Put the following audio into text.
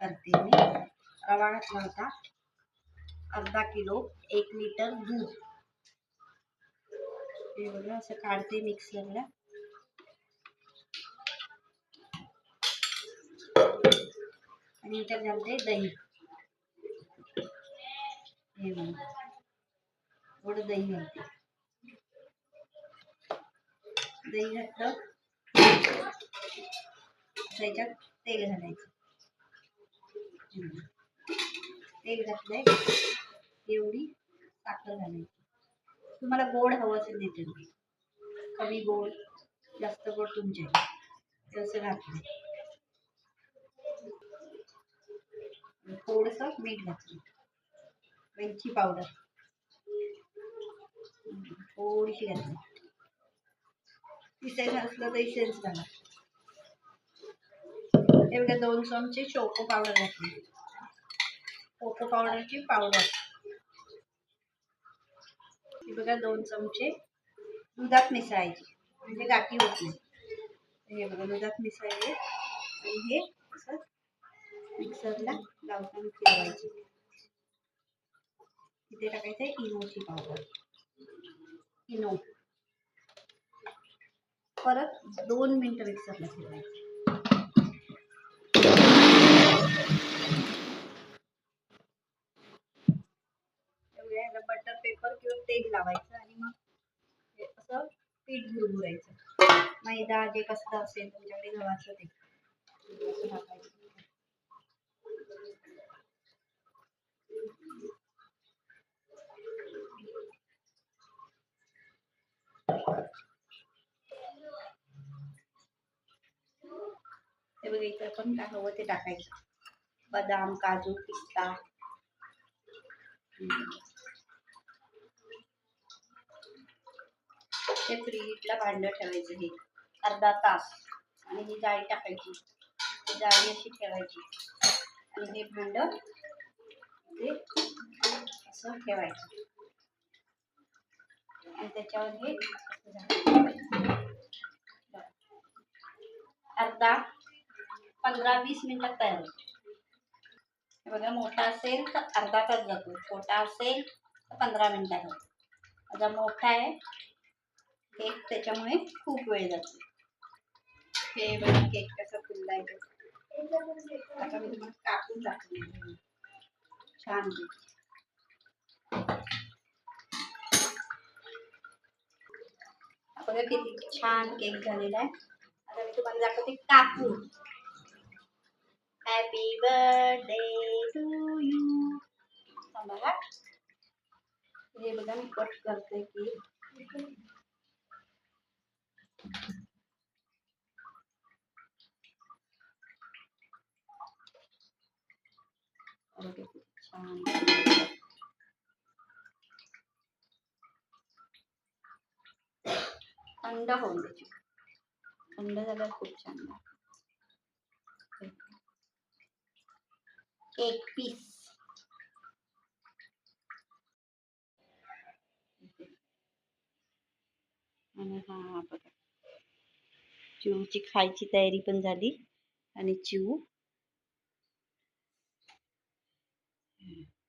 करते मी. रवा घातला होता अर्धा किलो एक लिटर दूध. हे बघा असं काढते मिक्सरला आणि याच्यात घालते दही. हे बघा. थोडं दही घालते. दही घातलं. त्याच्यात तेल घालायचं. तेल घातलंय एवढी साखर घालायची. तुम्हाला गोड हवं असेल देते. मी कमी गोड जास्त गोड तुमच्या तसं घातलं. थोडस मीठ घातलं. वेलची पावडर. थोडीशी घातली. तिसेन्स असलं तर इसेन्स घाला हे बघा दोन चमचे चोको पावडर घातली. कोको पावडरची पावडर ही बघा दोन चमचे दुधात मिसळायची. म्हणजे गाठी होत नाही. हे बघा दुधात मिसळले. आणि हे असं मिक्सरला लावताना फिरवायची तिथे टाकायचं आहे इनोची पावडर इनो. परत दोन मिनटं मिक्सरला फिरवायचं एवढ्या बटर पेपर किंवा तेल लावायचं आणि मग हे असं पीठ भुरभुरायचं मैदा जे कसलं असेल तुमच्याकडे गव्हाचं ते. टाकायचं हे बघा इथं पण काय हवं ते टाकायचं. बदाम काजू पिस्ता. हम्म. फ्रीजला भांडं ठेवायचं हे. अर्धा तास. आणि ही जाळी टाकायची. ती जाळी अशी ठेवायची. आणि हे भांडं ते असं ठेवायचं. आणि त्याच्यावर हे अर्धा पंधरा वीस मिनटात तयार होतो बघा मोठा असेल तर अर्धा तास जातो. छोटा असेल तर पंधरा मिनटात होतो माझा मोठा आहे केक त्याच्यामुळे खूप वेळ केक कसा फुलला छान छान केक झालेला आता मी तुम्हाला दाखवते कापून. हॅपी बर्थडे टू यू बघा करते केक बघा किती छान थंड होऊन द्यायची. थंड झाल्यावर खूप छान एक पीस आणि हा बघा. चिवची खायची तयारी पण झाली. आणि चिऊ Mm-hmm.